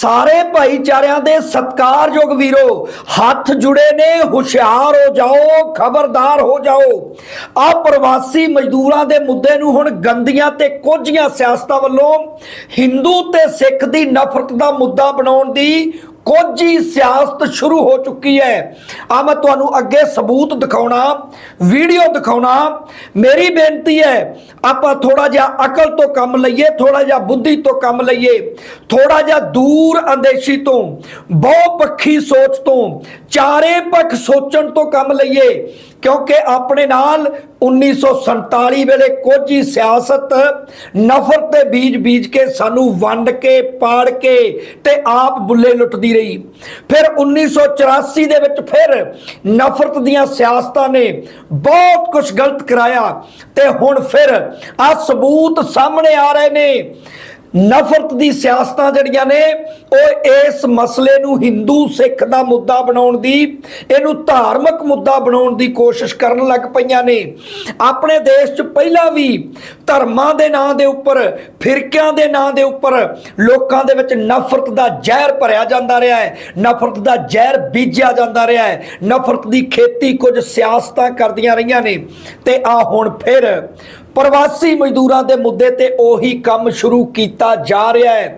ਸਾਰੇ ਭਾਈਚਾਰਿਆਂ ਦੇ ਸਤਕਾਰਯੋਗ ਵੀਰੋ, ਹੱਥ ਜੁੜੇ ਨੇ, ਹੁਸ਼ਿਆਰ ਹੋ ਜਾਓ, ਖਬਰਦਾਰ ਹੋ ਜਾਓ। ਆ ਪ੍ਰਵਾਸੀ ਮਜ਼ਦੂਰਾਂ ਦੇ ਮੁੱਦੇ ਨੂੰ ਹੁਣ ਗੰਦੀਆਂ ਤੇ ਕੋਝੀਆਂ ਸਿਆਸਤਾਂ ਵੱਲੋਂ ਹਿੰਦੂ ਤੇ ਸਿੱਖ ਦੀ ਨਫ਼ਰਤ ਦਾ ਮੁੱਦਾ ਬਣਾਉਣ ਦੀ ਕੋਝੀ ਸਿਆਸਤ ਸ਼ੁਰੂ ਹੋ ਚੁੱਕੀ ਹੈ। ਆ ਮੈਂ ਤੁਹਾਨੂੰ ਅੱਗੇ ਸਬੂਤ ਦਿਖਾਉਣਾ, ਵੀਡੀਓ ਦਿਖਾਉਣਾ। ਮੇਰੀ ਬੇਨਤੀ ਹੈ, ਆਪਾਂ ਥੋੜਾ ਜਿਹਾ ਅਕਲ ਤੋਂ ਕੰਮ ਲਈਏ ਥੋੜਾ ਜਿਹਾ ਬੁੱਧੀ ਤੋਂ ਕੰਮ ਲਈਏ। ਥੋੜਾ ਜਿਹਾ ਦੂਰ ਅੰਦੇਸ਼ੀ ਤੋਂ, ਬਹੁ ਪੱਖੀ ਸੋਚ ਤੋਂ, ਚਾਰੇ ਪੱਖ ਸੋਚਣ ਤੋਂ ਕੰਮ ਲਈਏ। ਕਿਉਂਕਿ ਆਪਣੇ ਨਾਲ 1947 ਵੇਲੇ ਕੋਝੀ ਸਿਆਸਤ ਨਫ਼ਰਤ ਦੇ ਬੀਜ ਬੀਜ ਕੇ ਸਾਨੂੰ ਵੰਡ ਕੇ, ਪਾੜ ਕੇ ਤੇ ਆਪ ਬੁੱਲੇ ਲੁੱਟਦੀ ਰਹੀ ਫਿਰ 1984 ਦੇ ਵਿੱਚ ਫਿਰ ਨਫ਼ਰਤ ਦੀਆਂ ਸਿਆਸਤਾਂ ਨੇ ਬਹੁਤ ਕੁਝ ਗਲਤ ਕਰਾਇਆ ਤੇ ਹੁਣ ਫਿਰ ਆ ਸਬੂਤ ਸਾਹਮਣੇ ਆ ਰਹੇ ਨੇ ਨਫ਼ਰਤ ਦੀ ਸਿਆਸਤਾਂ ਜਿਹੜੀਆਂ ਨੇ, ਉਹ ਇਸ ਮਸਲੇ ਨੂੰ ਹਿੰਦੂ ਸਿੱਖ ਦਾ ਮੁੱਦਾ ਬਣਾਉਣ ਦੀ, ਇਹਨੂੰ ਧਾਰਮਿਕ ਮੁੱਦਾ ਬਣਾਉਣ ਦੀ ਕੋਸ਼ਿਸ਼ ਕਰਨ ਲੱਗ ਪਈਆਂ ਨੇ। ਆਪਣੇ ਦੇਸ਼ 'ਚ ਪਹਿਲਾਂ ਵੀ ਧਰਮਾਂ ਦੇ ਨਾਂ ਦੇ ਉੱਪਰ, ਫਿਰਕਿਆਂ ਦੇ ਨਾਂ ਦੇ ਉੱਪਰ ਲੋਕਾਂ ਦੇ ਵਿੱਚ ਨਫ਼ਰਤ ਦਾ ਜ਼ਹਿਰ ਭਰਿਆ ਜਾਂਦਾ ਰਿਹਾ ਹੈ। ਨਫ਼ਰਤ ਦਾ ਜ਼ਹਿਰ ਬੀਜਿਆ ਜਾਂਦਾ ਰਿਹਾ ਹੈ। ਨਫ਼ਰਤ ਦੀ ਖੇਤੀ ਕੁਝ ਸਿਆਸਤਾਂ ਕਰਦੀਆਂ ਰਹੀਆਂ ਨੇ। ਤੇ ਆ ਹੁਣ ਫਿਰ ਪ੍ਰਵਾਸੀ ਮਜ਼ਦੂਰਾਂ ਦੇ ਮੁੱਦੇ ਤੇ ਉਹੀ ਕੰਮ ਸ਼ੁਰੂ ਕੀਤਾ ਜਾ ਰਿਹਾ ਹੈ।